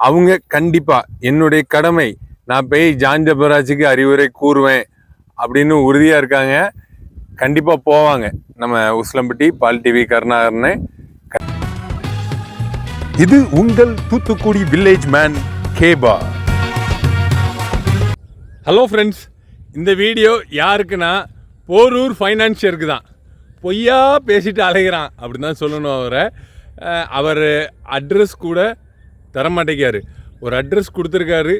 அவங்க கண்டிப்பாக என்னுடைய கடமை. நான் போய் ஜான் ஜபராஜுக்கு அறிவுரை கூறுவேன் அப்படின்னு உறுதியாக இருக்காங்க. கண்டிப்பாக போவாங்க. நம்ம உஸ்லம்பட்டி பால் டிவி கருணாகரனு. இது உங்கள் தூத்துக்குடி வில்லேஜ் மேன் கேபா ஹலோ ஃப்ரெண்ட்ஸ் இந்த வீடியோ யாருக்குன்னா போரூர் ஃபைனான்ஷியருக்கு தான். பொய்யா பேசிட்டு அலைகிறான் அப்படின்னு தான் சொல்லணும் அவரை. அவர் அட்ரஸ் கூட தரமாட்டேங்காரு ஒரு அட்ரஸ் கொடுத்துருக்காரு.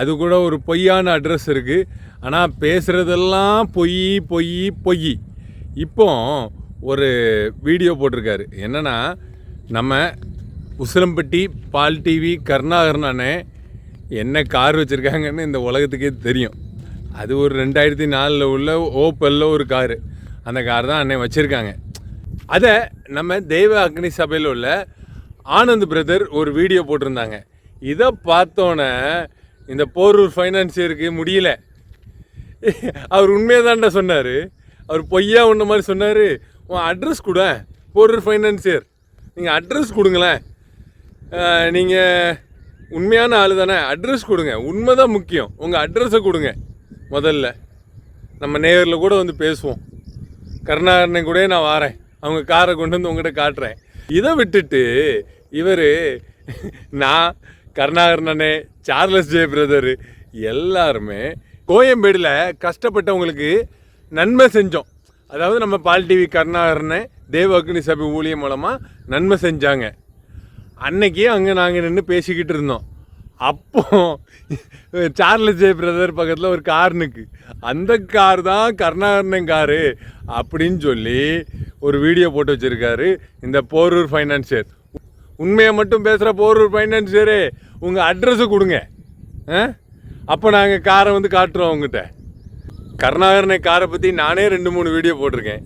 அது கூட ஒரு பொய்யான அட்ரஸ் இருக்குது ஆனால் பேசுகிறதெல்லாம் பொய் பொய் பொய். இப்போ ஒரு வீடியோ போட்டிருக்காரு. என்னென்னா நம்ம உசிலம்பட்டி பால் டிவி கருணாகரன் என்ன கார் வச்சுருக்காங்கன்னு இந்த உலகத்துக்கே தெரியும். அது ஒரு ரெண்டாயிரத்தி நாலில் உள்ள ஓப்பலில் ஒரு காரு. அந்த கார் தான் அன்னை வச்சுருக்காங்க. அதை நம்ம தெய்வ அக்னி சபையில் உள்ள ஆனந்த் பிரதர் ஒரு வீடியோ போட்டிருந்தாங்க. இதை பார்த்தோன்னே இந்த போரூர் ஃபைனான்சியருக்கு முடியல. அவர் உண்மையை தான்டா சொன்னார். அவர் பொய்யா ஒன்று மாதிரி சொன்னார். உன் அட்ரஸ் கொடு. போரூர் ஃபைனான்சியர் நீங்கள் அட்ரஸ் கொடுங்களேன். நீங்கள் உண்மையான ஆள் தானே. அட்ரஸ் கொடுங்க. உண்மை தான் முக்கியம். உங்கள் அட்ரஸை கொடுங்க. முதல்ல. நம்ம நேரில் கூட வந்து பேசுவோம். கருணாகரனை கூட நான் வாரேன். அவங்க காரை கொண்டு வந்து உங்கள்கிட்ட காட்டுறேன். இதை விட்டுட்டு இவர் நான் கருணாகரன் சார்லஸ் ஜெய பிரதர் எல்லாருமே கோயம்பேடில் கஷ்டப்பட்டவங்களுக்கு நன்மை செஞ்சோம். அதாவது நம்ம பால் டிவி கருணாகரனை தேவ அக்னி சபை ஊழியம் மூலமாக நன்மை செஞ்சாங்க. அன்னைக்கு அங்கே நாங்கள் நின்று பேசிக்கிட்டு இருந்தோம். அப்போ சார்லஸ் ஜெய பிரதர் பக்கத்தில் ஒரு கார் நிற்கு அந்த கார் தான் கருணாகரன் காரு அப்படின்னு சொல்லி ஒரு வீடியோ போட்டு வச்சுருக்காரு இந்த போரூர் ஃபைனான்சியர் உண்மையை மட்டும் பேசுகிற போரூர் ஃபைனான்சியரு உங்கள் அட்ரஸை கொடுங்க. ஆ? அப்போ நாங்கள் காரை வந்து காட்டுறோம் அவங்ககிட்ட கருணாகரனை காரை பற்றி நானே ரெண்டு மூணு வீடியோ போட்டிருக்கேன்.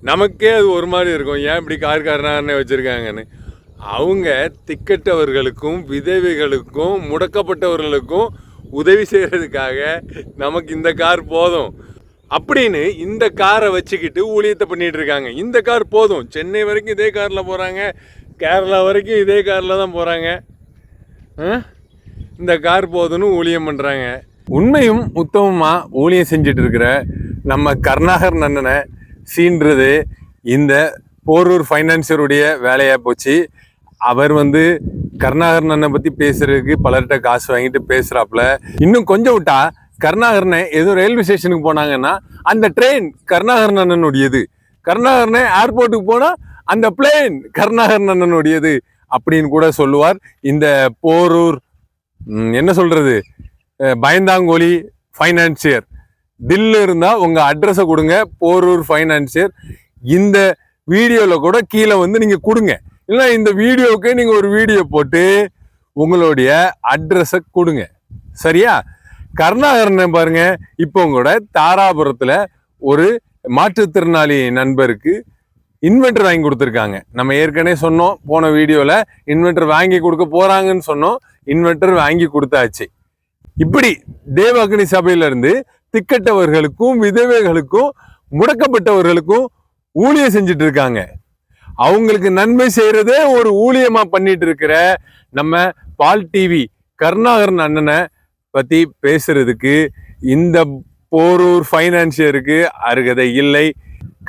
நமக்கே அது ஒரு மாதிரி இருக்கும். ஏன் இப்படி கார் கருணாகரனை வச்சுருக்காங்கன்னு? அவங்க திக்கட்டவர்களுக்கும் விதவைகளுக்கும் முடக்கப்பட்டவர்களுக்கும் உதவி செய்கிறதுக்காக நமக்கு இந்த கார் போதும். அப்படின்னு இந்த காரை வச்சுக்கிட்டு ஊழியத்தை பண்ணிகிட்டு இருக்காங்க. இந்த கார் போதும். சென்னை வரைக்கும் இதே காரில் போகிறாங்க கேரளா வரைக்கும் இதே காரில் தான் போகிறாங்க இந்த கார் போதுன்னு ஊழியம் பண்ணுறாங்க உண்மையும் உத்தமமாக ஊழியம் செஞ்சுட்டு இருக்கிற நம்ம கருணாகர் நன்னனை சீன்றது இந்த போரூர் ஃபைனான்சியருடைய வேலையாக போச்சு. அவர் வந்து கருணாகர் நன்னை பற்றி பேசுறதுக்கு பலர்கிட்ட காசு வாங்கிட்டு பேசுகிறாப்புல இன்னும் கொஞ்சம் விட்டா கருணாகரனை ஏதோ ரயில்வே ஸ்டேஷனுக்கு போனாங்கன்னா அந்த ட்ரெயின் கருணாகரன் நன்னனுடையது. கருணாகரனை ஏர்போர்ட்டுக்கு போனால் அந்த பிளேன் கருணாகரன் அண்ணனுடையது அப்படின்னு கூட சொல்லுவார். இந்த போரூர் என்ன சொல்றது? பயந்தாங்கோலி ஃபைனான்சியர் தில்லு இருந்தால் உங்கள் அட்ரஸை கொடுங்க போரூர் ஃபைனான்சியர் இந்த வீடியோவில் கூட கீழே வந்து நீங்கள் கொடுங்க. இல்லை இந்த வீடியோவுக்கு நீங்கள் ஒரு வீடியோ போட்டு உங்களுடைய அட்ரஸை கொடுங்க. சரியா? கருணாகரனை பாருங்க இப்போ கூட தாராபுரத்தில் ஒரு மாற்றுத்திறனாளி நண்பருக்கு இன்வெர்டர் வாங்கி கொடுத்துருக்காங்க. நம்ம ஏற்கனவே சொன்னோம் போன வீடியோவில் இன்வெர்டர் வாங்கி கொடுக்க போகிறாங்கன்னு சொன்னோம் இன்வெர்டர் வாங்கி கொடுத்தாச்சு. இப்படி தேவ சபையிலிருந்து திக்கட்டவர்களுக்கும் விதவைகளுக்கும் முடக்கப்பட்டவர்களுக்கும் ஊழியம் செஞ்சுட்டு இருக்காங்க. அவங்களுக்கு நன்மை செய்கிறதே ஒரு ஊழியமாக பண்ணிட்டு இருக்கிற நம்ம பால் டிவி கருணாகரன் அண்ணனை பற்றி பேசுறதுக்கு இந்த போரூர் ஃபைனான்சியருக்கு அருகதை இல்லை.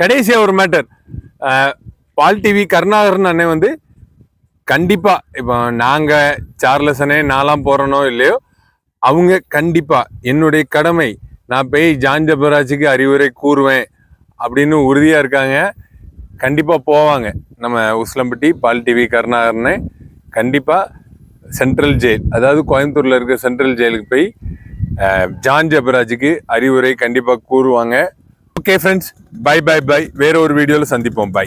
கடைசியாக ஒரு மேட்டர் பால் டிவி கருணாகரன் அண்ணன் வந்து கண்டிப்பாக இப்போ நாங்கள் சார்லசனே நாலாம் போகிறனோ இல்லையோ அவங்க கண்டிப்பாக என்னுடைய கடமை நான் போய் ஜான் ஜபராஜுக்கு அறிவுரை கூறுவேன் அப்படின்னு உறுதியாக இருக்காங்க. கண்டிப்பாக போவாங்க. நம்ம உஸ்லம்பட்டி பால் டிவி கருணாகரனை கண்டிப்பாக சென்ட்ரல் ஜெயில் அதாவது கோயம்புத்தூரில் இருக்க சென்ட்ரல் ஜெயிலுக்கு போய் ஜான் ஜபராஜுக்கு அறிவுரை கண்டிப்பாக கூறுவாங்க. Okay friends bye bye bye வேற ஒரு வீடியோவில் சந்திப்போம். பை